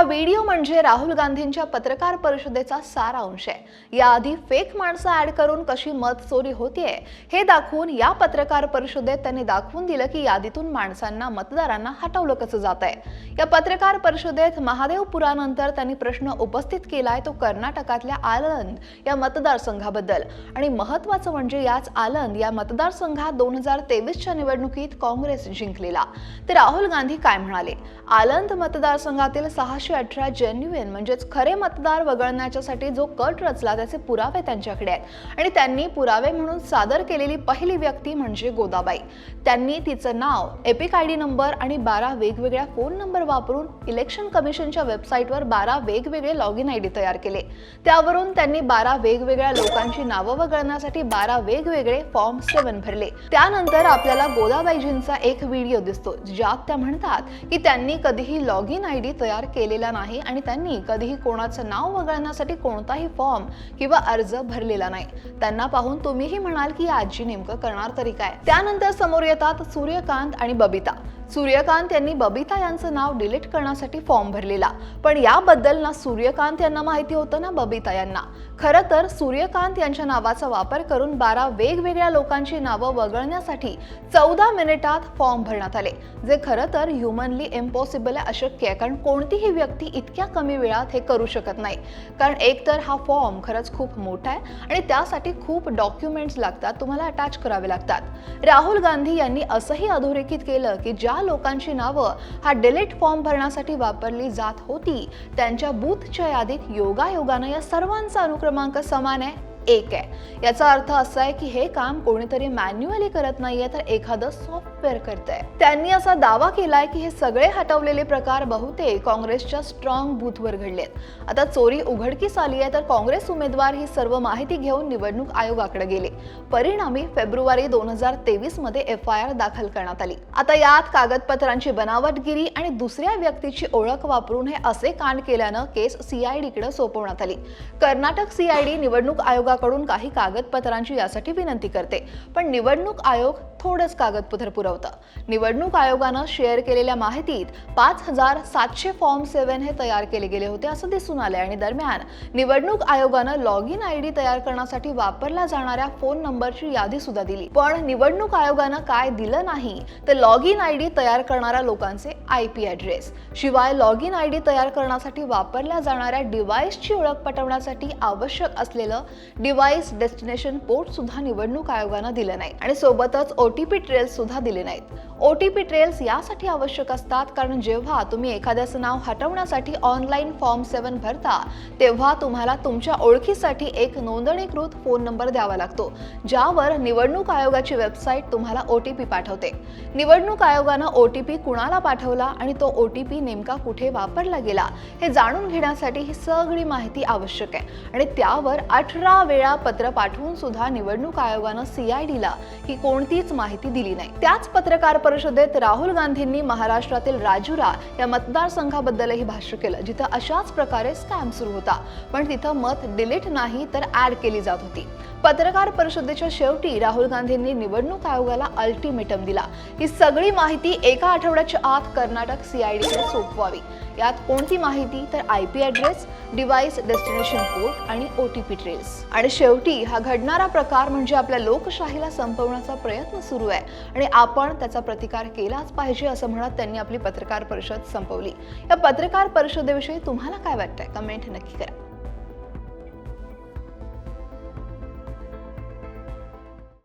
हा व्हिडिओ म्हणजे राहुल गांधींच्या पत्रकार परिषदेचा सारांश आहे. याआधी फेक माणसं ऍड करून कशी मत चोरी होतीये हे दाखवून या पत्रकार परिषदेत त्यांनी दाखवून दिलं की यादीतून माणसांना मतदारांना हटवलं कसं जात आहे या पत्रकार परिषदेत महादेवपुरानंतर त्यांनी प्रश्न उपस्थित केलाय तो कर्नाटकातल्या आलंद या मतदारसंघाबद्दल. आणि महत्वाचं म्हणजे याच आलंद या मतदारसंघात दोन हजार तेवीसच्या निवडणुकीत काँग्रेस जिंकलेला. तर राहुल गांधी काय म्हणाले? आलंद मतदारसंघातील सहाशे अठरा जेन्युएन म्हणजेच खरे मतदार वगळण्याच्यासाठी जो कट रचला त्याचे पुरावे त्यांच्याकडे आहेत. आणि त्यांनी पुरावे म्हणून सादर केलेली पहिली व्यक्ती म्हणजे गोदाबाई. त्यांनी तिचं नाव एपिक आय डी नंबर आणि बारा वेगवेगळ्या फोन नंबर वापरून इलेक्शन कमिशनच्या वेबसाईटवर बारा वेगवेगळे लॉग इन आय डी तयार केले. त्यावरून त्यांनी बारा वेगवेगळ्या लोकांची नावं वगळण्यासाठी बारा वेगवेगळे फॉर्म सेवन भरले. त्यानंतर आपल्याला गोदाबाईजींचा एक व्हिडिओ दिसतो ज्यात त्या म्हणतात की त्यांनी कधीही लॉग इन आय डी तयार केलेला नाही आणि त्यांनी कधीही कोणाचं नाव वगळण्यासाठी कोणताही फॉर्म किंवा अर्ज भरलेला नाही. त्यांना पाहून तुम्हीही म्हणाल की आजी नेमकं करणार तरी काय? त्यानंतर समोर येतात सूर्यकांत आणि बबिता. सूर्यकांत यांनी बबिता यांचं नाव डिलीट करण्यासाठी फॉर्म भरलेला. पण याबद्दल ना सूर्यकांत यांना माहिती होतं ना बबिता यांना. खरं तर सूर्यकांत यांच्या नावाचा वापर करून बारा वेगवेगळ्या लोकांची नावं वगळण्यासाठी चौदा मिनिटात फॉर्म भरण्यात आले. जे खरं तर ह्युमनली इम्पॉसिबल आहे अशक्य आहे. कारण कोणतीही व्यक्ती इतक्या कमी वेळात हे करू शकत नाही. कारण एकतर हा फॉर्म खरंच खूप मोठा आहे आणि त्यासाठी खूप डॉक्युमेंट्स लागतात तुम्हाला अटॅच करावे लागतात. राहुल गांधी यांनी असंही अधोरेखित केलं की ज्या लोकांची नावं हा डिलीट फॉर्म भरण्यासाठी वापरली जात होती. त्यांच्या बूथच्या यादीत योगायोगानं या सर्वांचा अनुक्रमांक समान आहे. एक आहे. याचा अर्थ असा आहे की हे काम कोणीतरी मॅन्युअली करत नाहीये तर एखादं सॉफ्टवेअर करतंय. त्यांनी असा दावा केलाय की हे सगळे हटवलेले प्रकार बहुतेक काँग्रेसच्या स्ट्रॉंग बूथवर घडलेत. आता चोरी उघडकीस आली आहे तर काँग्रेस उमेदवार ही सर्व माहिती घेऊन निवडणूक आयोगाकडे गेले. परिणामी फेब्रुवारी दोन हजार तेवीसमध्ये एफ आय आर दाखल करण्यात आली. आता यात कागदपत्रांची बनावटगिरी आणि दुसऱ्या व्यक्तीची ओळख वापरून हे असे कांड केल्यानं केस सीआयडीकडे सोपवण्यात आली. कर्नाटक सीआयडी निवडणूक आयोग आयोगाकडून काही कागदपत्रांची यासाठी विनंती करते. पण निवडणूक आयोग थोडंच कागदपत्र पुरवतं. निवडणूक आयोगानं शेअर केलेल्या माहितीत पाच हजार सातशे फॉर्म सेवन हे तयार केले गेले होते असं दिसून आलंय. आणि दरम्यान निवडणूक आयोगानं लॉग इन आय डी तयार करण्यासाठी वापरल्या जाणाऱ्या फोन नंबरची यादी सुद्धा दिली. पण निवडणूक आयोगानं काय दिलं नाही तर लॉग इन आय डी तयार करणाऱ्या लोकांचे आय पी ॲड्रेस शिवाय लॉग इन आय डी तयार करण्यासाठी वापरल्या जाणाऱ्या डिव्हाइसची ओळख पटवण्यासाठी आवश्यक असलेलं डिव्हाइस डेस्टिनेशन पोर्ट सुद्धा निवडणूक आयोगानं दिलं नाही. आणि सोबतच ओ टी पी सुद्धा दिले नाहीत. ओ टी पी ट्रेल्स यासाठी आवश्यक असतात कारण जेव्हा तुम्ही एखाद्याचं नाव हटवण्यासाठी ऑनलाईन फॉर्म सेवन भरता तेव्हा तुम्हाला तुमच्या ओळखीसाठी एक नोंदणीकृत फोन नंबर द्यावा लागतो ज्यावर निवडणूक आयोगाची वेबसाईट तुम्हाला ओ टी पी पाठवते. निवडणूक आयोगानं ओ टी पी कुणाला पाठवला आणि तो ओ टी पी नेमका कुठे वापरला गेला हे जाणून घेण्यासाठी ही सगळी माहिती आवश्यक आहे. आणि त्यावर अठरा वेळा पत्र पाठवून सुद्धा निवडणूक आयोगानं सीआयडीला ही कोणतीच माहिती दिली नाही. त्याच पत्रकार परिषदेत राहुल गांधींनी महाराष्ट्रातील राजुरा या मतदारसंघाबद्दलही भाष्य केलं जिथं अशाच प्रकारे स्कॅम सुरू होता. पण तिथं मत डिलीट नाही तर ऍड केली जात होती. पत्रकार परिषदेच्या शेवटी राहुल गांधींनी निवडणूक आयोगाला अल्टिमेटम दिला. ही सगळी माहिती एका आठवड्याच्या आत कर्नाटक सीआयडीकडे सोपवावी. यात कोणती माहिती? तर I P address device destination code आणि ओ टी पी ट्रेस आणि शेवटी हा घडणारा प्रकार म्हणजे आपल्या लोकशाहीला संपवण्याचा प्रयत्न सुरू आहे. आणि आपण त्याचा प्रतिकार केलाच पाहिजे असं म्हणत त्यांनी आपली पत्रकार परिषद संपवली. या पत्रकार परिषदेविषयी तुम्हाला काय वाटतंय? कमेंट नक्की करा.